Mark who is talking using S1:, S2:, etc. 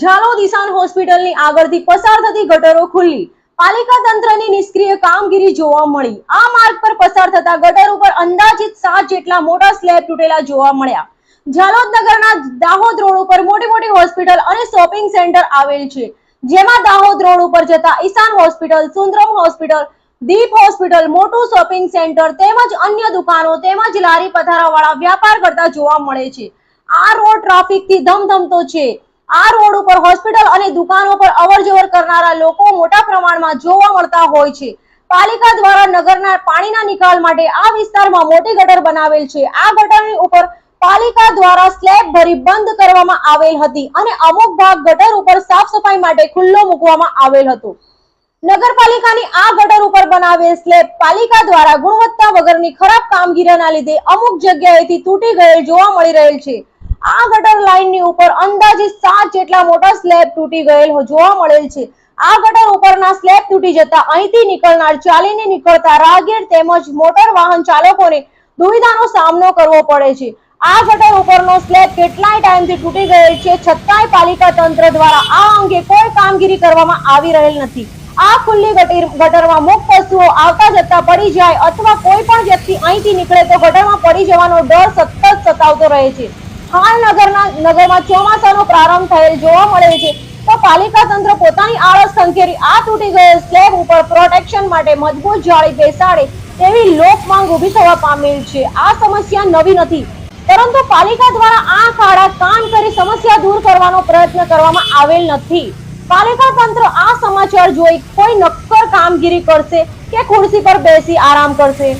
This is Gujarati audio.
S1: ઝાલોદ ઈશાન હોસ્પિટલની આગળથી પસાર થતી ગટરો ખુલ્લી. પાલિકા તંત્રની નિષ્ક્રિય કામગીરી જોવા મળી. આ માર્ગ પર પસાર થતા ગટર ઉપર અંદાજિત સાત જેટલા મોટા સ્લેબ તૂટેલા જોવા મળ્યા. ઝાલોદ નગરના દાહોદ રોડ ઉપર મોટી મોટી હોસ્પિટલ અને શોપિંગ સેન્ટર આવેલ છે. જેમાં દાહોદ રોડ ઉપર જતા Ishan hospital, Sundaram hospital, Deep hospital, મોટું શોપિંગ સેન્ટર તેમજ અન્ય દુકાનો તેમજ લારી પથારાવાળા વ્યાપાર કરતા જોવા મળે છે. આ રોડ ટ્રાફિકથી ધમધમતો છે. આ રોડ ઉપર હોસ્પિટલ અને દુકાનો પર અવરજવર કરનારા લોકો મોટા પ્રમાણમાં જોવા મળતા હોય છે. પાલિકા દ્વારા નગરના પાણીના નિકાલ માટે આ વિસ્તારમાં મોટી ગટર બનાવેલ છે. આ ગટરની ઉપર પાલિકા દ્વારા સ્લેબ ભરી બંધ કરવામાં આવેલ હતી અને અમુક ભાગ ગટર ઉપર સાફ સફાઈ માટે ખુલ્લો મૂકવામાં આવેલ હતો. નગરપાલિકાની આ ગટર ઉપર બનાવેલ સ્લેબ પાલિકા દ્વારા ગુણવત્તા વગરની ખરાબ કામગીરીના લીધે અમુક જગ્યાએથી તૂટી ગયેલ જોવા મળી રહેલ છે. આ ગટર લાઇનની ઉપર અંદાજે સાત જેટલા મોટા સ્લેબ તૂટી ગયેલ જોવા મળેલ છે. આ ગટર ઉપરના સ્લેબ તૂટી જતા અહીંથી નીકળનાર ચાલીને નીકળતા રાહગીર તેમજ મોટર વાહન ચાલકોને દુવિધાનો સામનો કરવો પડે છે. આ ગટર ઉપરનો સ્લેબ કેટલાય ટાઈમથી તૂટી ગયેલ છે છતાંય પાલિકા તંત્ર દ્વારા આ અંગે કોઈ કામગીરી કરવામાં આવી રહેલ નથી. આ ખુલ્લી ગટર ગટરમાં મુખ પશુઓ આવતા જતા પડી જાય અથવા કોઈ પણ વ્યક્તિ અહીંથી નીકળે તો ગટરમાં પડી જવાનો ડર સતત સતાવતો રહે છે. હાલ નગરના નગરમાં ચોમાસાનો પ્રારંભ થયેલ જોવા મળે છે. તો પાલિકા તંત્ર પોતાની આળસ સંકેરી આ તૂટી ગયેલ સ્લેબ ઉપર પ્રોટેક્શન માટે મજબૂત જાળી બેસાડે તેવી લોક માંગ ઊભી થવા પામેલ છે. આ સમસ્યા નવી નથી. પરંતુ પાલિકા દ્વારા આ કાળા કામ કરી સમસ્યા દૂર કરવાનો પ્રયત્ન કરવામાં આવેલ નથી. પાલિકા તંત્ર આ સમાચાર જોઈ કોઈ નક્કર કામગીરી કરશે કે ખુરશી પર બેસી આરામ કરશે?